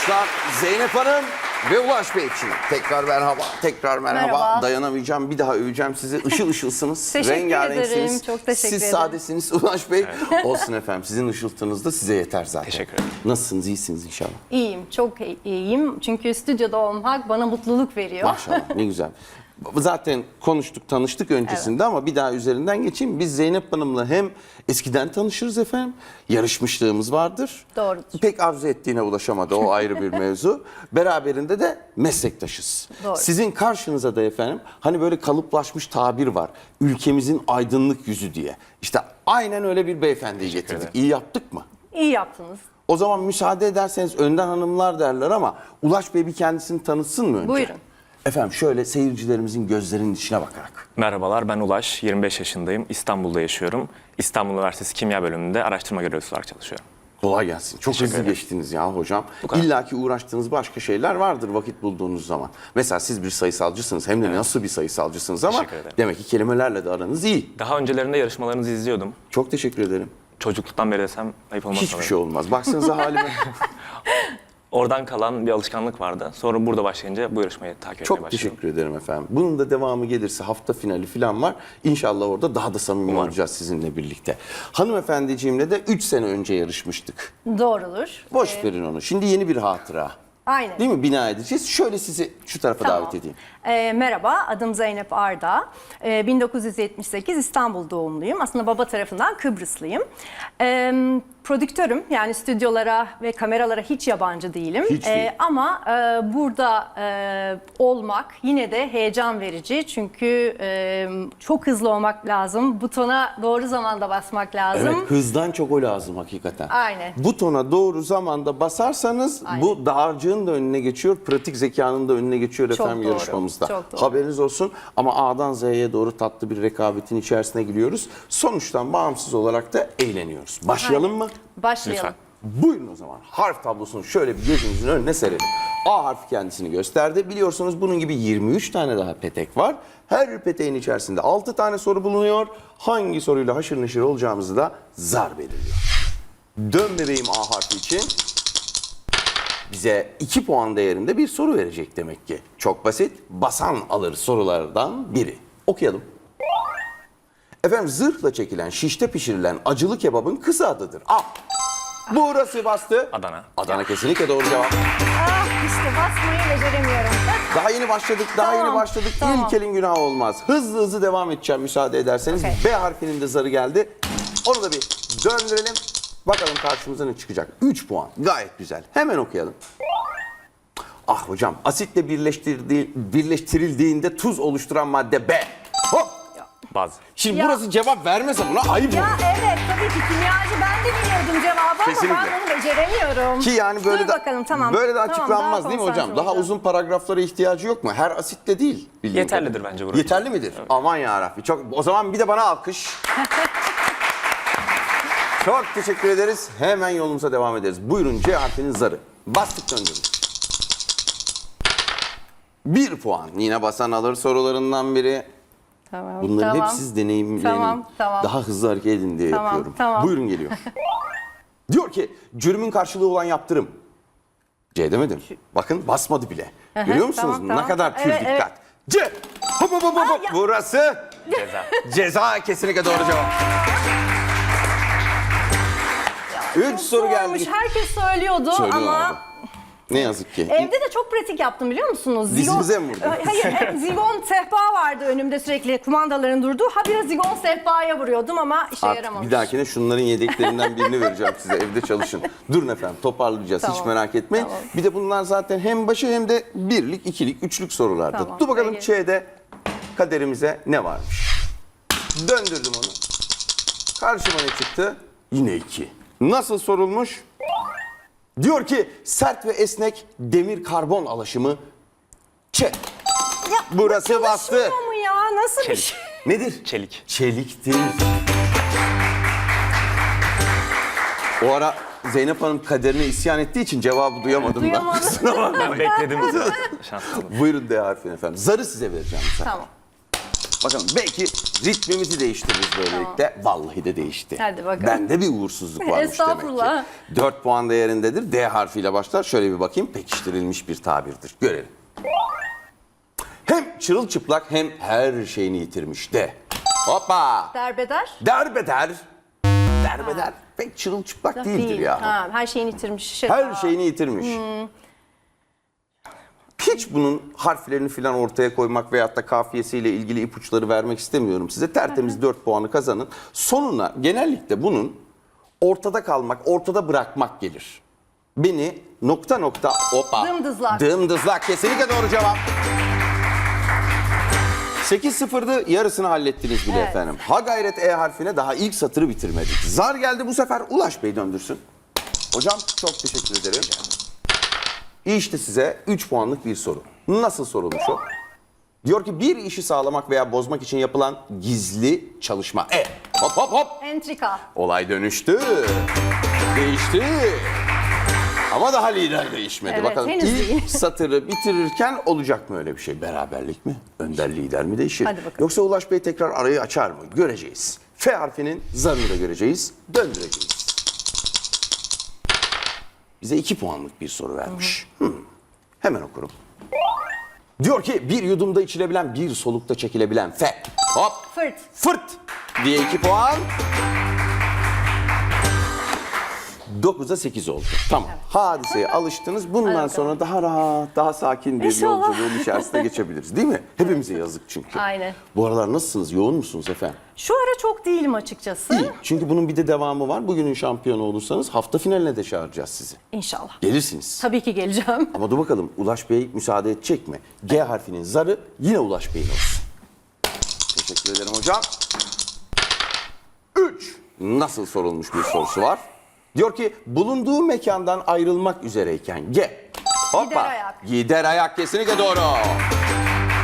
alkışlar Zeynep Hanım ve Ulaş Bey için. Tekrar merhaba, tekrar merhaba. Merhaba. Dayanamayacağım, bir daha öveceğim sizi. Işıl ışılsınız, Teşekkür rengarenksiniz. ederim, çok teşekkür Siz ederim. sadesiniz Ulaş Bey. Olsun efendim, sizin ışıltınız da size yeter zaten. Teşekkür ederim. Nasılsınız, iyisiniz inşallah. İyiyim, çok iyiyim. Çünkü stüdyoda olmak bana mutluluk veriyor. Maşallah, ne güzel. Zaten konuştuk, tanıştık öncesinde ama bir daha üzerinden geçeyim. Biz Zeynep Hanım'la hem eskiden tanışırız efendim, yarışmışlığımız vardır. Doğrudur. Pek arzu ettiğine ulaşamadı, o ayrı bir mevzu. Beraberinde de meslektaşız. Doğru. Sizin karşınıza da efendim, hani böyle kalıplaşmış tabir var. Ülkemizin aydınlık yüzü diye. İşte aynen öyle bir beyefendiyi getirdik. İyi yaptık mı? İyi yaptınız. O zaman müsaade ederseniz önden hanımlar derler ama Ulaş Bey bir kendisini tanıtsın mı önce? Buyurun. Efendim şöyle seyircilerimizin gözlerinin içine bakarak. Merhabalar ben Ulaş, 25 yaşındayım. İstanbul'da yaşıyorum. İstanbul Üniversitesi Kimya Bölümünde araştırma görevlisi olarak çalışıyorum. Kolay gelsin. Çok Teşekkür hızlı ederim. geçtiniz ya hocam. İlla ki uğraştığınız başka şeyler vardır vakit bulduğunuz zaman. Mesela siz bir sayısalcısınız hem de nasıl bir sayısalcısınız ama Teşekkür ederim. demek ki kelimelerle de aranız iyi. Daha öncelerinde yarışmalarınızı izliyordum. Çok teşekkür ederim. Çocukluktan beri desem ayıp olmaz Hiçbir sanırım. şey olmaz. Baksanıza halime. Oradan kalan bir alışkanlık vardı. Sonra burada başlayınca bu yarışmayı takip etmeye Çok başladım. teşekkür ederim efendim. Bunun da devamı gelirse hafta finali falan var. İnşallah orada daha da samimi Umarım. olacağız sizinle birlikte. Hanımefendiciğimle de 3 sene önce yarışmıştık. Doğrudur. Boş verin onu. Şimdi yeni bir hatıra. Aynen. Değil mi? Bina edeceğiz. Şöyle sizi şu tarafa Tamam. davet edeyim. Ee, merhaba, adım Zeynep Arda. Ee, 1978 İstanbul doğumluyum. Aslında baba tarafından Kıbrıslıyım. Ee, prodüktörüm, yani stüdyolara ve kameralara hiç yabancı değilim. Hiç değil. ama e, burada e, olmak yine de heyecan verici. Çünkü e, çok hızlı olmak lazım. Butona doğru zamanda basmak lazım. Evet, hızdan çok o lazım hakikaten. Aynen. Butona doğru zamanda basarsanız Aynen. bu dağarcığın da önüne geçiyor, pratik zekanın da önüne geçiyor Çok efendim doğru, yarışmamızda. çok doğru. Haberiniz olsun ama A'dan Z'ye doğru tatlı bir rekabetin içerisine giriyoruz. Sonuçtan bağımsız olarak da eğleniyoruz. Başlayalım mı? Başlayalım. Lütfen. Buyurun o zaman harf tablosunu şöyle bir gözünüzün önüne serelim. A harfi kendisini gösterdi. Biliyorsunuz bunun gibi 23 tane daha petek var. Her peteğin içerisinde 6 tane soru bulunuyor. Hangi soruyla haşır neşir olacağımızı da zar belirliyor. Dön bebeğim A harfi için. Bize 2 puan değerinde bir soru verecek demek ki. Çok basit. Basan alır sorulardan biri. Okuyalım. Efendim zırhla çekilen, şişte pişirilen acılı kebabın kısa adıdır. A. Burası bastı. Adana. Adana kesinlikle doğru cevap. Ah işte basmayı beceremiyorum. Daha yeni başladık, daha Tamam, yeni başladık. tamam. İlk elin günahı olmaz. Hızlı hızlı devam edeceğim müsaade ederseniz. Okey. B harfinin de zarı geldi. Onu da bir döndürelim. Bakalım karşımıza ne çıkacak. 3 puan. Gayet güzel. Hemen okuyalım. Ah hocam, asitle birleştirdi- birleştirildiğinde tuz oluşturan madde B. Hop! Baz. Şimdi Ya. burası cevap vermese buna ayıp Ya olur. evet tabii ki kimyacı ben de biliyordum cevabı Kesinlikle. ama ben onu beceremiyorum. Ki yani böyle Dur de bakalım tamam. böyle de Tamam, açıklanmaz daha değil mi hocam? konsantre Daha olacağım. uzun paragraflara ihtiyacı yok mu? Her asitle değil. bildiğim Yeterlidir kadarıyla. bence burası. Yeterli midir? Aman ya Çok o zaman bir de bana alkış. Çok teşekkür ederiz. Hemen yolumuza devam ederiz. Buyurun C harfinin zarı. Bastık döndürün. Bir puan. Yine basan alır sorularından biri. Tamam, Bunların tamam. hep siz deneyimleyin. Tamam, tamam. Daha hızlı hareket edin diye Tamam, yapıyorum. tamam. Buyurun geliyor. Diyor ki cürümün karşılığı olan yaptırım. C demedim. Bakın basmadı bile. Görüyor musunuz? tamam, Ne tamam. kadar pür Evet, dikkat. C. Hop hop hop hop. Burası Ceza. ceza kesinlikle doğru cevap. Üç soru geldi. Herkes söylüyordu Söylüyorlardı. ama Ne yazık ki. evde de çok pratik yaptım biliyor musunuz? Dizimize mi vurdun? Hayır, hep zigon sehpa vardı önümde sürekli kumandaların durduğu. Ha biraz zigon sehpaya vuruyordum ama işe Artık yaramamış. bir dahakine şunların yedeklerinden birini vereceğim size. Evde çalışın. Durun efendim toparlayacağız. Hiç Tamam, merak etmeyin. tamam. Bir de bunlar zaten hem başı hem de birlik, ikilik, üçlük sorulardı. Tamam, Dur bakalım peki. Ç'de kaderimize ne varmış? Döndürdüm onu. Karşıma ne çıktı? Yine iki. Nasıl sorulmuş? Diyor ki sert ve esnek demir karbon alaşımı Ç. Ya, Burası bastı. Çalışmıyor mu ya? Nasıl bir Çelik. şey? Nedir? Çelik. Çeliktir. O ara Zeynep Hanım kaderine isyan ettiği için cevabı duyamadım ben. Duyamadım. Kusura bakmayın. Ben bekledim. Buyurun D harfini efendim. Zarı size vereceğim. Tamam. Bakalım belki ritmimizi değiştiririz böylelikle. Vallahi de değişti. Hadi bakalım. Bende bir uğursuzluk varmış demek ki. Estağfurullah. 4 puan değerindedir. D harfiyle başlar. Şöyle bir bakayım. Pekiştirilmiş bir tabirdir. Görelim. Hem çırılçıplak hem her şeyini yitirmiş de. Hoppa! Derbeder. Derbeder. Derbeder. Pek çırılçıplak değildir Değil. ya. Ha, her şeyini yitirmiş. Şey, Her şeyini yitirmiş. Hiç bunun harflerini falan ortaya koymak veyahut da kafiyesiyle ilgili ipuçları vermek istemiyorum size. Tertemiz 4 puanı kazanın. Sonuna genellikle bunun ortada kalmak, ortada bırakmak gelir. Beni nokta nokta opa. Dımdızlak. Dımdızlak kesinlikle doğru cevap. 8-0'dı yarısını hallettiniz bile Evet. efendim. Ha gayret E harfine daha ilk satırı bitirmedik. Zar geldi bu sefer Ulaş Bey döndürsün. Hocam çok teşekkür ederim. İşte size 3 puanlık bir soru. Nasıl sorulmuş o? Diyor ki bir işi sağlamak veya bozmak için yapılan gizli çalışma. E hop hop hop. Entrika. Olay dönüştü. Değişti. Ama daha lider değişmedi. Evet, Bakalım henüz ilk değil. satırı bitirirken olacak mı öyle bir şey? Beraberlik mi? Önder lider mi değişir? Hadi bakalım. Yoksa Ulaş Bey tekrar arayı açar mı? Göreceğiz. F harfinin zarını da göreceğiz. Döndüreceğiz. Bize iki puanlık bir soru vermiş. Hmm. Hemen okurum. Diyor ki bir yudumda içilebilen, bir solukta çekilebilen F. Hop. Fırt. Fırt diye 2 puan. 9'a 8 oldu. Tamam. Hadiseye alıştınız. Bundan sonra daha rahat, daha sakin bir İnşallah. yolculuğun içerisine geçebiliriz. Değil mi? Hepimize yazık çünkü. Aynen. Bu aralar nasılsınız? Yoğun musunuz efendim? Şu ara çok değilim açıkçası. İyi. Çünkü bunun bir de devamı var. Bugünün şampiyonu olursanız hafta finaline de çağıracağız sizi. İnşallah. Gelirsiniz. Tabii ki geleceğim. Ama dur bakalım Ulaş Bey müsaade edecek mi? G harfinin zarı yine Ulaş Bey'in olsun. Teşekkür ederim hocam. 3. Nasıl sorulmuş bir sorusu var. Diyor ki bulunduğu mekandan ayrılmak üzereyken G. Hoppa. Gider ayak. Gider ayak kesinlikle doğru.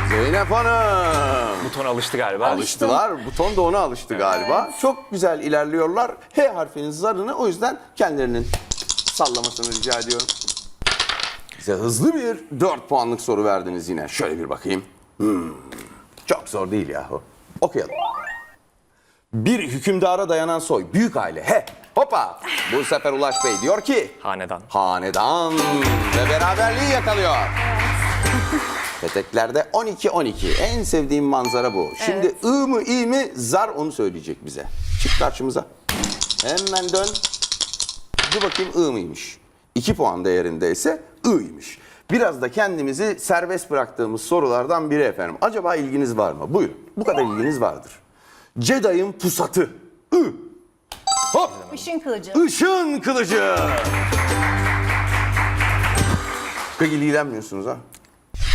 Zeynep Hanım. Buton alıştı galiba. Alıştılar. Buton da ona alıştı galiba. Çok güzel ilerliyorlar. H harfinin zarını o yüzden kendilerinin sallamasını rica ediyorum. Bize hızlı bir 4 puanlık soru verdiniz yine. Şöyle bir bakayım. Hmm, Çok zor değil yahu. Okuyalım. Bir hükümdara dayanan soy, büyük aile. He, hoppa. Bu sefer Ulaş Bey diyor ki... Hanedan. Hanedan ve beraberliği yakalıyor. Peteklerde 12-12. En sevdiğim manzara bu. Şimdi I mı I mi zar onu söyleyecek bize. Çık karşımıza. Hemen dön. Dur bakayım I mıymış. 2 puan değerindeyse I'ymiş. Biraz da kendimizi serbest bıraktığımız sorulardan biri efendim. Acaba ilginiz var mı? Buyurun. Bu kadar ilginiz vardır. Ceday'ın pusatı. I. Hop. Işın kılıcı. Işın kılıcı. Pek ilgilenmiyorsunuz ha?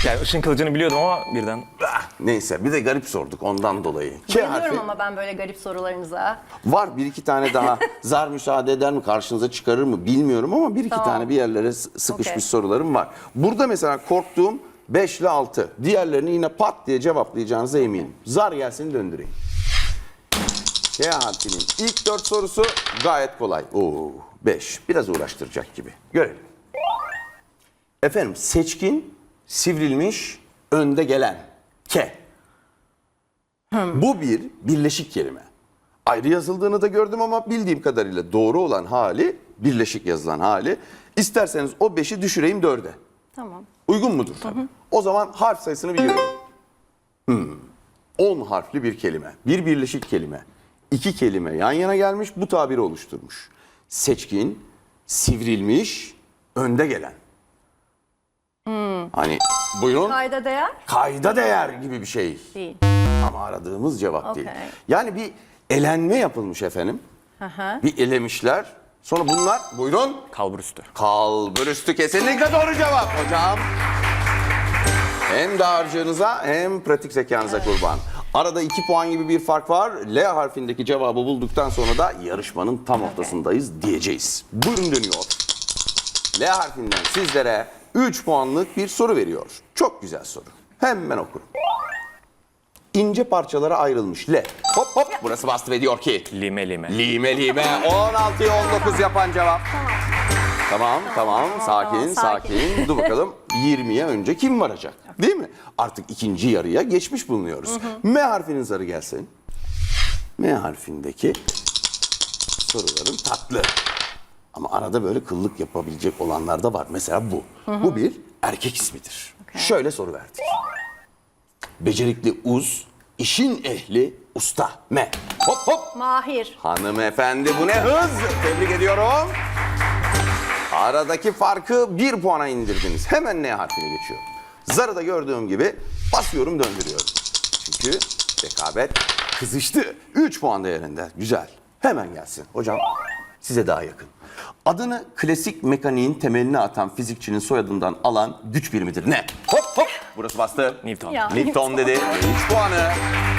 Yani ışın kılıcını biliyordum ama birden Ah, Neyse bir de garip sorduk ondan dolayı. K harfi Bayılıyorum ama ben böyle garip sorularınıza. var bir iki tane daha zar müsaade eder mi karşınıza çıkarır mı bilmiyorum ama bir iki Tamam. tane bir yerlere s- sıkışmış Okey. sorularım var. Burada mesela korktuğum 5 ile 6. Diğerlerini yine pat diye cevaplayacağınıza eminim. Zar gelsin döndüreyim. K harfinin ilk 4 sorusu gayet kolay. Oo 5. Biraz uğraştıracak gibi. Görelim. Efendim seçkin, sivrilmiş, önde gelen. K. Bu bir birleşik kelime. Ayrı yazıldığını da gördüm ama bildiğim kadarıyla doğru olan hali, birleşik yazılan hali. İsterseniz o beşi düşüreyim dörde. Tamam. Uygun mudur? O zaman harf sayısını biliyorum. Hmm. 10 harfli bir kelime. Bir birleşik kelime. İki kelime yan yana gelmiş bu tabiri oluşturmuş. Seçkin, sivrilmiş, önde gelen. Hani buyurun Kayda değer kayda değer gibi bir şey. değil. Ama aradığımız cevap değil. Okey. Yani bir elenme yapılmış efendim. hı. Bir elemişler. Sonra bunlar buyurun kalbur üstü. kalburüstü kesinlikle doğru cevap hocam. Hem dağarcığınıza hem pratik zekanıza kurban. Arada iki puan gibi bir fark var. L harfindeki cevabı bulduktan sonra da yarışmanın tam ortasındayız diyeceğiz. Buyurun dönüyor. L harfinden sizlere 3 puanlık bir soru veriyor. Çok güzel soru. Hemen okurum. İnce parçalara ayrılmış L. Hop hop burası bastı ve diyor ki Lime lime. Lime lime 16'ya 19 yapan cevap. Tamam, tamam. Sakin, tamam, sakin. sakin. Dur bakalım 20'ye önce kim varacak? Değil mi? Artık ikinci yarıya geçmiş bulunuyoruz. M harfinin zarı gelsin. M harfindeki sorularım tatlı. Ama arada böyle kıllık yapabilecek olanlar da var. Mesela bu. Bu bir erkek ismidir. Şöyle soru verdik. Becerikli uz, işin ehli, usta. M. Hop hop. Mahir. Hanımefendi bu ne hız? Tebrik ediyorum. Aradaki farkı bir puana indirdiniz. Hemen N harfine geçiyorum. Zarı da gördüğüm gibi basıyorum döndürüyorum. Çünkü rekabet kızıştı. 3 puan değerinde. Güzel. Hemen gelsin. Hocam size daha yakın. Adını klasik mekaniğin temelini atan fizikçinin soyadından alan güç birimidir. Ne? Hop hop. Burası bastı. Newton. Ya. Newton dedi. 3 puanı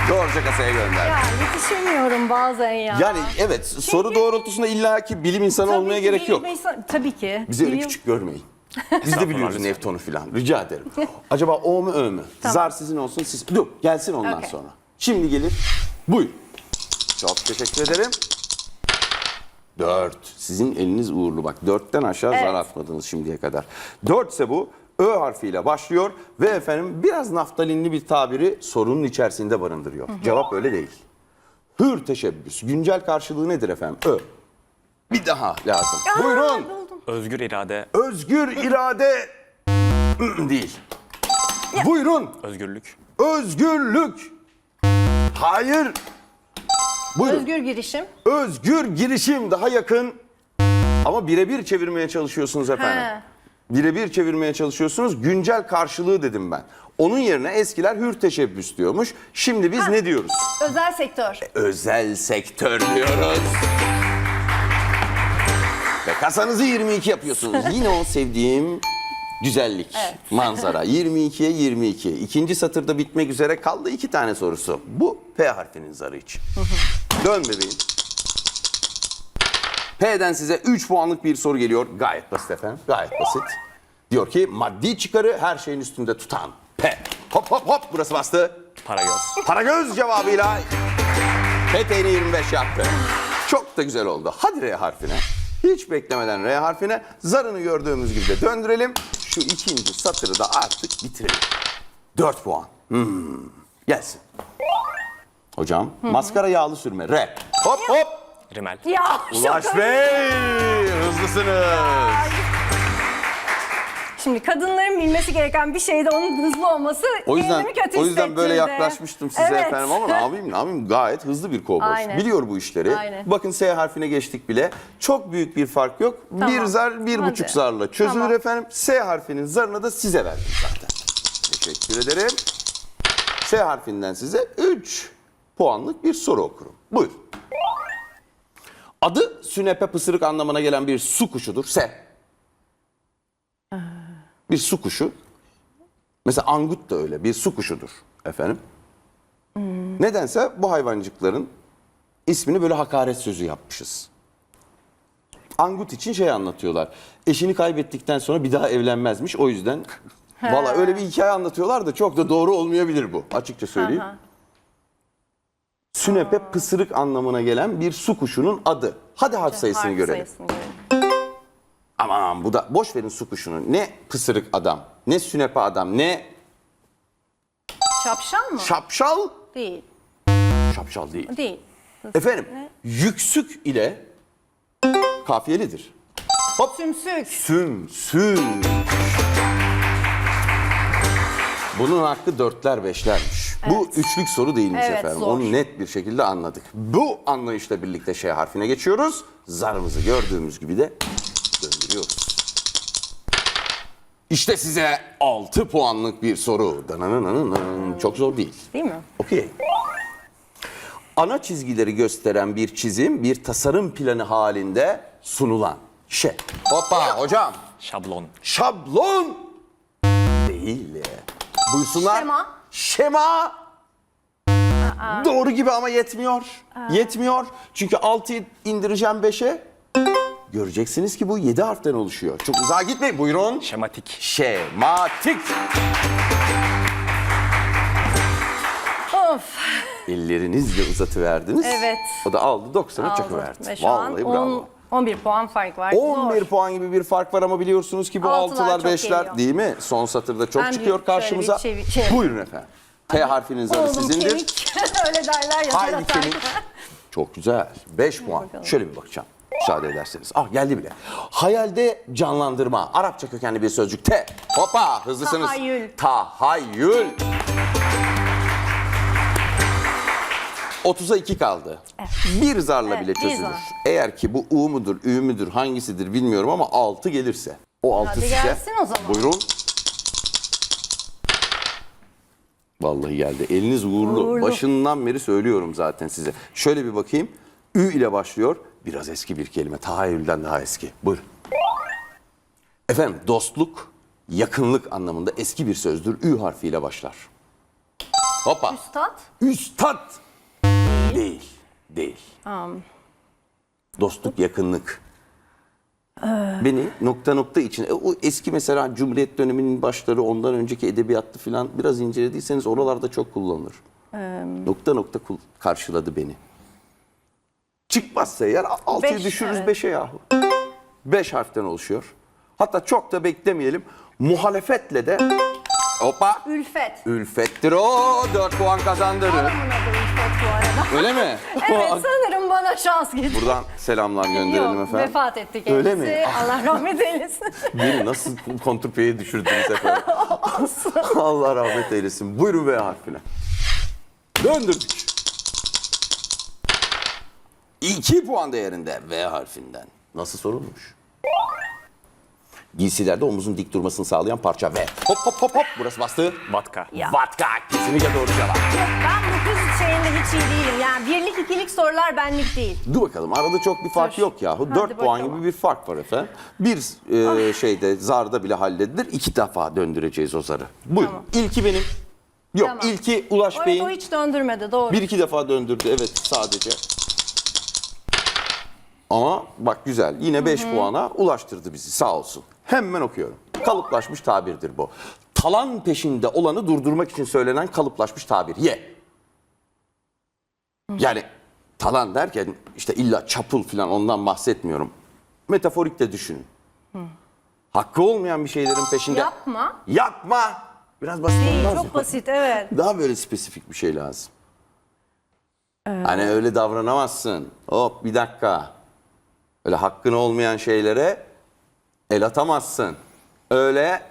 George kasaya gönderdi. Ya yetişemiyorum bazen ya. Yani evet soru doğrultusunda illaki bilim insanı Tabii olmaya ki gerek bilim yok. insan- tabii ki. Bizi öyle Bilim- küçük görmeyin. Biz de biliyoruz lütfen. Newton'u falan. Rica ederim. Acaba o mu ö mü? Zar sizin olsun siz. Dur gelsin ondan Okey. sonra. Şimdi gelir. Buyur. Çok teşekkür ederim. Dört. Sizin eliniz uğurlu bak. Dörtten aşağı zar Evet. atmadınız şimdiye kadar. Dört ise bu. Ö harfiyle başlıyor ve efendim biraz naftalinli bir tabiri sorunun içerisinde barındırıyor. Cevap öyle değil. Hür teşebbüs. Güncel karşılığı nedir efendim? Ö. Bir daha lazım. Aa, Buyurun. Özgür irade, Özgür irade değil. Buyurun. özgürlük, Özgürlük. Hayır. Buyurun. Özgür girişim. Özgür girişim daha yakın. Ama birebir çevirmeye çalışıyorsunuz efendim. Birebir çevirmeye çalışıyorsunuz. Güncel karşılığı dedim ben. Onun yerine eskiler hür teşebbüs diyormuş. Şimdi biz ne diyoruz? Özel sektör. Özel sektör diyoruz. Ve kasanızı 22 yapıyorsunuz. Yine o sevdiğim güzellik, manzara. 22'ye 22. İkinci satırda bitmek üzere kaldı iki tane sorusu. Bu P harfinin zarı için. Dön bebeğim. P'den size 3 puanlık bir soru geliyor. Gayet basit efendim. Gayet basit. Diyor ki maddi çıkarı her şeyin üstünde tutan P. Hop hop hop burası bastı. paragöz, Paragöz cevabıyla peteğini 25 yaptı. Çok da güzel oldu. Hadi R harfine. Hiç beklemeden R harfine zarını gördüğümüz gibi de döndürelim. Şu ikinci satırı da artık bitirelim. 4 puan. Hmm. Gelsin. Hocam maskara yağlı sürme. R. Hop hop. rimel, Ya Ulaş şaka. Bey hızlısınız. Şimdi kadınların bilmesi gereken bir şeyde onun hızlı olması O yüzden kendimi kötü o yüzden böyle hissettirdi. yaklaşmıştım size Evet. efendim ama ne yapayım ne yapayım gayet hızlı bir kovboy. Aynen. Biliyor bu işleri. Aynen. Bakın S harfine geçtik bile. Çok büyük bir fark yok. Tamam. Bir zar bir Hadi. buçuk zarla çözülür Tamam. efendim. S harfinin zarını da size verdim zaten. Teşekkür ederim. S harfinden size 3 puanlık bir soru okurum. Buyur. Adı sünepe pısırık anlamına gelen bir su kuşudur. S. Bir su kuşu. Mesela angut da öyle bir su kuşudur efendim. Nedense bu hayvancıkların ismini böyle hakaret sözü yapmışız. Angut için şey anlatıyorlar. Eşini kaybettikten sonra bir daha evlenmezmiş o yüzden. Valla öyle bir hikaye anlatıyorlar da çok da doğru olmayabilir bu açıkça söyleyeyim. Aha. Sünepe pısırık anlamına gelen bir su kuşunun adı. Hadi harf sayısını Harf görelim. sayısını görelim. Aman bu da boş verin su kuşunu. Ne pısırık adam, ne sünepe adam, ne Şapşal mı? şapşal. Değil. Şapşal değil. Değil. Efendim yüksük ile kafiyelidir. Hop. Sümsük. Sümsük. Bunun hakkı dörtler beşlermiş. Bu üçlük soru değilmiş Evet, efendim. zor. Onu net bir şekilde anladık. Bu anlayışla birlikte şey harfine geçiyoruz. Zarımızı gördüğümüz gibi de döndürüyoruz. İşte size 6 puanlık bir soru. Dananananan. Çok zor değil. Değil mi? Okey. Ana çizgileri gösteren bir çizim bir tasarım planı halinde sunulan şey. Hoppa hocam. şablon, Şablon değil. Buyursunlar. Şema. Şema. Doğru gibi ama yetmiyor. Yetmiyor. Çünkü 6'yı indireceğim 5'e. Göreceksiniz ki bu 7 harften oluşuyor. Çok uzağa gitmeyin. Buyurun. şematik, Şematik. Of. Ellerinizle uzatıverdiniz. Evet. O da aldı 90'a Aldı. çakıverdi. Ve şu an Vallahi bravo. 11 puan fark var. 11 Zor. puan gibi bir fark var ama biliyorsunuz ki bu Altılar altılar çok beşler geliyor. değil mi? Son satırda çok Ben bir çıkıyor şöyle karşımıza. bir çevi- şey- Buyurun efendim. T harfinin zarı Oğlum sizindir. kemik. Öyle derler ya. Haydi kemik. Çok güzel. 5 puan. Şöyle bir bakacağım. Müsaade ederseniz. Ah geldi bile. Hayalde canlandırma. Arapça kökenli bir sözcük. T. Hoppa hızlısınız. Tahayyül. Tahayyül. 30'a 2 kaldı. Bir zarla Evet, bile bir çözülür. zar. Eğer ki bu U mudur, Ü müdür, hangisidir bilmiyorum ama 6 gelirse. O 6 Hadi size. gelsin o zaman. Buyurun. Vallahi geldi. Eliniz uğurlu. Uğurlu. Başından beri söylüyorum zaten size. Şöyle bir bakayım. Ü ile başlıyor. Biraz eski bir kelime. Tahayyülden daha eski. Buyurun. Efendim dostluk, yakınlık anlamında eski bir sözdür. Ü harfiyle başlar. Hoppa. Üstad. Üstad. Değil. Değil. Dostluk, yakınlık. Beni nokta nokta için, e, o eski mesela Cumhuriyet döneminin başları, ondan önceki edebiyattı falan biraz incelediyseniz oralarda çok kullanılır. Nokta nokta kul- karşıladı beni. Çıkmazsa eğer altıyı Beş, düşürürüz evet. beşe yahu. Beş harften oluşuyor. Hatta çok da beklemeyelim. Muhalefetle de hoppa Ülfet. ülfettir o. Dört puan kazandırır. Ülfet bu arada. Öyle mi? Evet sanırım bana şans getirdi. Buradan selamlar gönderelim Yok, efendim. vefat etti kendisi. Öyle mi? Allah rahmet eylesin. Beni nasıl kontrpeye düşürdünüz efendim? Allah rahmet eylesin. Buyurun V harfine. Döndürdük. 2 puan değerinde V harfinden. Nasıl sorulmuş? Giysilerde omuzun dik durmasını sağlayan parça V. Hop hop hop hop. Burası bastı. Vatka. Ya. Vatka. Kesinlikle doğru cevap. ben kız şeyinde hiç iyi değilim. Yani birlik ikilik sorular benlik değil. Dur bakalım arada çok bir fark Dur. yok yahu. Hadi 4 puan bakalım. gibi bir fark var efendim. Bir e, şeyde zarda bile halledilir. iki defa döndüreceğiz o zarı. Buyurun. Tamam. İlki benim. Yok Tamam. ilki Ulaş Evet Bey'in. o hiç döndürmedi doğru. Bir iki defa döndürdü evet sadece. Ama bak güzel yine 5 puana ulaştırdı bizi sağ olsun. Hemen okuyorum. Kalıplaşmış tabirdir bu. Talan peşinde olanı durdurmak için söylenen kalıplaşmış tabir. Ye. Yani talan derken işte illa çapul falan ondan bahsetmiyorum. Metaforik de düşünün. Hakkı olmayan bir şeylerin peşinde. Yapma. Yapma. Biraz basit Değil, olmaz mı? çok basit evet. Daha böyle spesifik bir şey lazım. Hani öyle davranamazsın. Hop bir dakika. Öyle hakkın olmayan şeylere el atamazsın. Öyle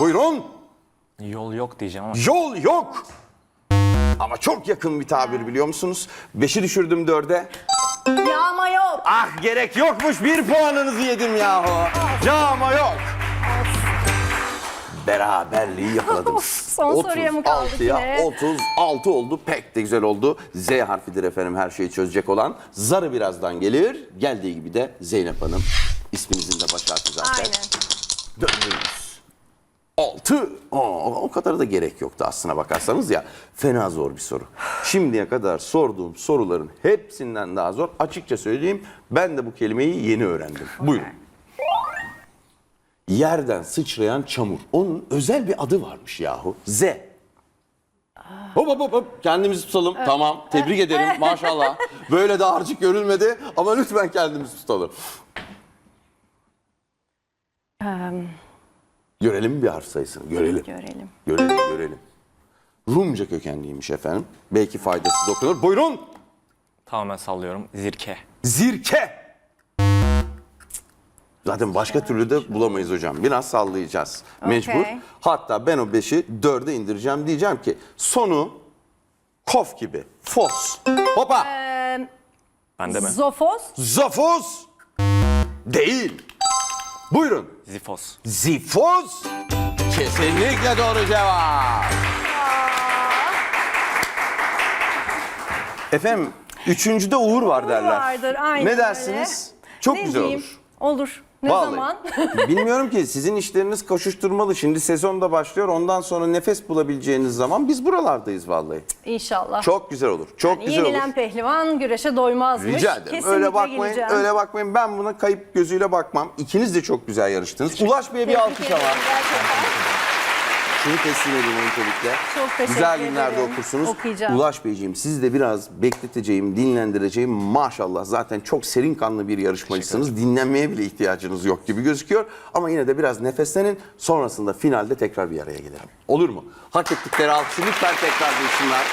buyurun Yol yok diyeceğim ama yol yok. Ama çok yakın bir tabir biliyor musunuz? Beşi düşürdüm dörde. Yağma yok. Ah gerek yokmuş bir puanınızı yedim yahu. Yağma yok. Beraberliği yakaladınız. Son soruya mı kaldık 36'ya yine? 36 oldu. Pek de güzel oldu. Z harfidir efendim her şeyi çözecek olan. Zarı birazdan gelir. Geldiği gibi de Zeynep Hanım. İsminizin de baş harfi zaten. Aynen. Döndünüz. 6. Aa, o kadar da gerek yoktu aslına bakarsanız ya. Fena zor bir soru. Şimdiye kadar sorduğum soruların hepsinden daha zor. Açıkça söyleyeyim ben de bu kelimeyi yeni öğrendim. Buyurun. Yerden sıçrayan çamur. Onun özel bir adı varmış yahu. Z. Hop hop hop hop. Kendimizi tutalım. Tamam. Tebrik ederim. Maşallah. Böyle de harcık görülmedi. Ama lütfen kendimizi tutalım. Görelim bir harf sayısını. Görelim. Görelim. Görelim, görelim. Rumca kökenliymiş efendim. Belki faydası dokunur. Buyurun. tamamen sallıyorum. Zirke. Zirke. Zaten başka türlü de bulamayız hocam. Biraz sallayacağız. Mecbur. Hatta ben o beşi dörde indireceğim. Diyeceğim ki sonu kof gibi. Fos. Hopa. Ben de mi? Zofos. Zofos. Değil. Buyurun. Zifos. Zifoz. Kesinlikle doğru cevap. Efendim üçüncüde uğur var derler. vardır, aynen Ne dersiniz? Çok Ne güzel diyeyim? olur. Olur. Ne Vallahi. zaman? Bilmiyorum ki sizin işleriniz koşuşturmalı. Şimdi sezon da başlıyor. Ondan sonra nefes bulabileceğiniz zaman biz buralardayız vallahi. İnşallah. Çok güzel olur. Çok güzel olur. Yenilen pehlivan güreşe doymazmış. Rica ederim. Kesinlikle öyle bakmayın. geleceğim. Öyle bakmayın. Ben buna kayıp gözüyle bakmam. İkiniz de çok güzel yarıştınız. Ulaş Bey'e bir alkış ama. gerçekten. Şunu teslim edin öncelikle. Çok teşekkür Güzel günlerde ederim. okursunuz. Okuyacağım. Ulaş Beyciğim sizi de biraz bekleteceğim, dinlendireceğim. Maşallah zaten çok serin kanlı bir yarışmacısınız. Dinlenmeye bile ihtiyacınız yok gibi gözüküyor. Ama yine de biraz nefeslenin. Sonrasında finalde tekrar bir araya gelelim. Olur mu? Hak ettikleri alkışı lütfen tekrar duysunlar.